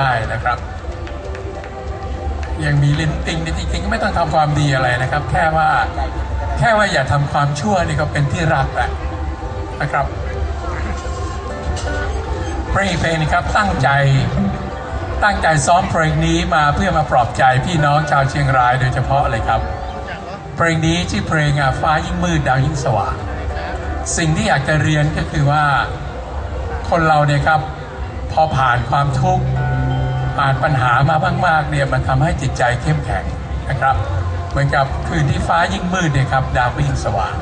ได้นะครับ ยังมีลิ้นติงนี่จริงๆก็ไม่ต้องทำความดีอะไรนะครับ แค่ว่าแค่ว่าอย่าทำความชั่วนี่ก็เป็นที่รักแล้วนะครับเพลงเพลงนี้ครับตั้งใจตั้งใจซ้อมเพลงนี้มาเพื่อมาปลอบใจพี่น้องชาวเชียงรายโดยเฉพาะเลยครับ เพลงนี้ชื่อเพลงอะฟ้ายิ่งมืดดาวยิ่งสว่างสิ่งที่อยากจะเรียนก็คือว่าคนเราเนี่ยครับ พอผ่านความทุกข์ ผ่านปัญหามามากๆเนี่ยมันทำให้จิตใจเข้มแข็งนะครับ เหมือนกับคืนที่ฟ้ายิ่งมืดเนี่ยครับดาวก็ยิ่งสว่าง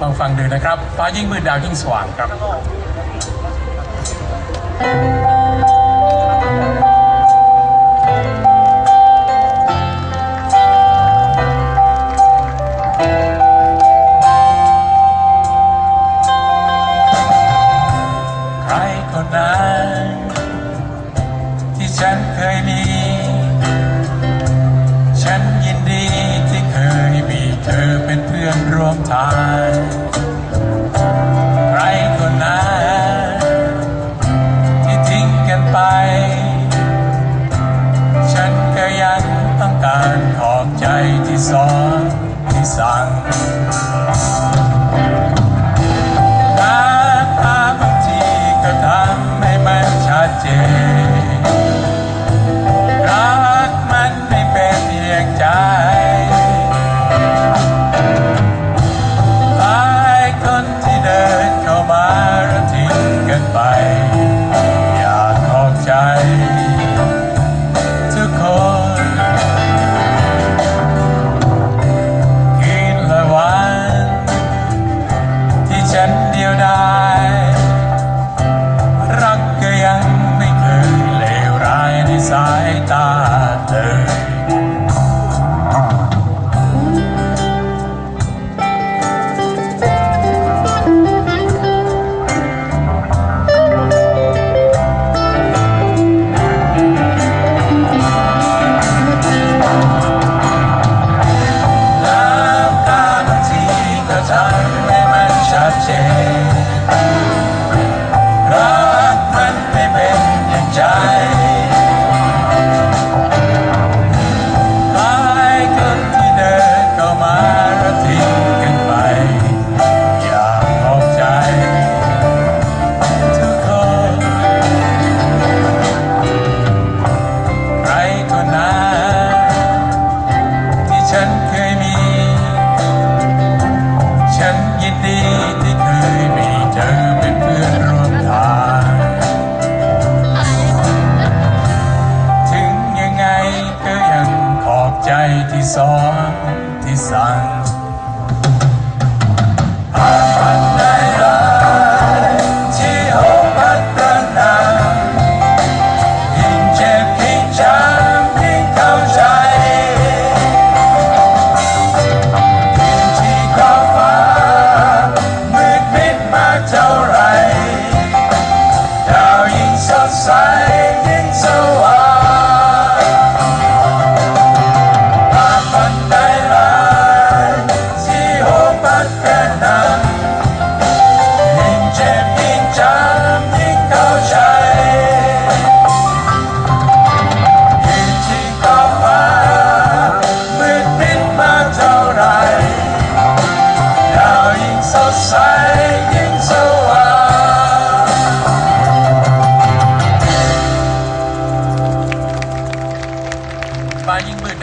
ลองฟังดูนะครับ ฟ้ายิ่งมืดดาวยิ่งสว่างครับ ชั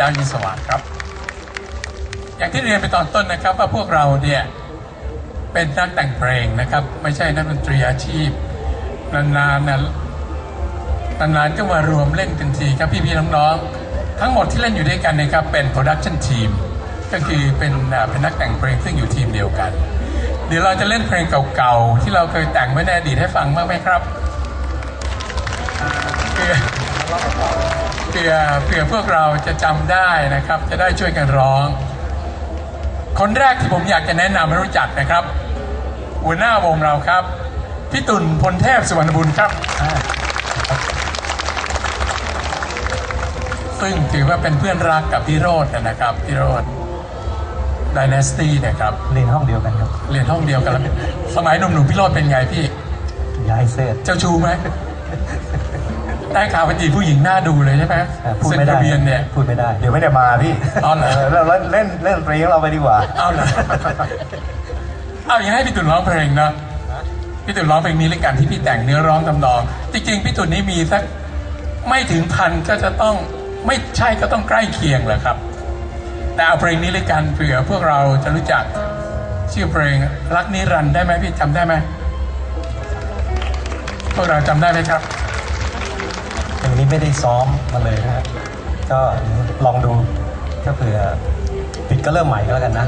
าวยิ่งสว่างครับ อย่างที่เรียนไปตอนต้นนะครับ ว่าพวกเราเนี่ยเป็นนักแต่งเพลงนะครับ ไม่ใช่นักดนตรีอาชีพนานๆนะนานๆก็มารวมเล่นกันทีครับพี่ๆน้องๆ ทั้งหมดที่เล่นอยู่ด้วยกันนะครับเป็นโปรดักชันทีมก็คือเป็นเป็นนักแต่งเพลงซึ่งอยู่ทีมเดียวกัน เดี๋ยวเราจะเล่นเพลงเก่าๆ ที่เราเคยแต่งไว้ในอดีตให้ฟังบ้างไหมครับเพื่อ เพื่อเพื่อพวกเราจะจำได้นะครับ จะได้ช่วยกันร้อง คนแรกที่ผมอยากจะแนะนำให้รู้จักนะครับ หัวหน้าวงเราครับ พี่ตุ่นพลเทพสุวรรณบุญครับอ่าซึ่งถือว่าเป็นเพื่อนรักกับพี่โรจน์นะครับพี่โรจน์ด y น a สตี้นะครับ เรียนห้องเดียวกันครับ เรียนห้องเดียวกันแล้วสมัยหนุ่มๆพี่โรจน์เป็นไงพี่ย้ายเซตเจ้าชูไหม ได้ข่าวว่าจีบผู้หญิงหน้าดูเลยใช่ไหมอะพูดเซ็นไม่ได้ทะเบียนเนี่ย พูดไม่ได้ เดี๋ยวไม่ได้มาพี่เอาเหรอเราเล่นเล่นเล่นดนตรีของเราไปดีกว่า เอาเลยเอาอย่างให้พี่ตุ่นร้องเพลงเนอะพี่ตุ่นร้องเพลงนี้เลยกันที่พี่แต่งเนื้อร้องทำนอง จริงๆพี่ตุ่นนี้มีสักไม่ถึงพันก็จะต้องไม่ใช่ก็ต้องใกล้เคียงแหละครับ แต่เอาเพลงนี้เลยกันเผื่อพวกเราจะรู้จักชื่อเพลงรักนิรันดร์ได้ไหมพี่จำได้ไหมพวกเราจำได้ไหมครับเพลงนี้ ไม่ได้ซ้อมมาเลยนะก็ลองดูก็เผื่อปิดก็เริ่มใหม่ก็แล้วกันนะ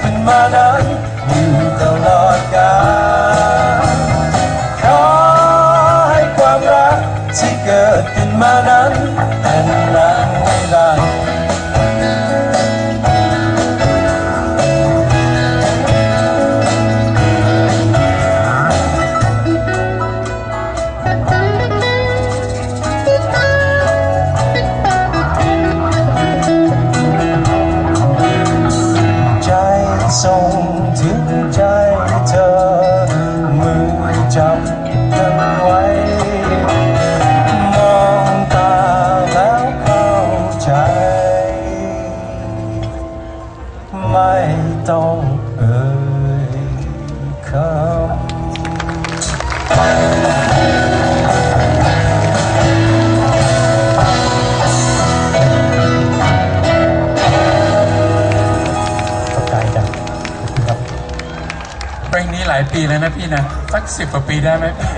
เกิ งถึงใจ ปีแล้วนะพี่นะสักสิบกว่าปีได้ไหมพี่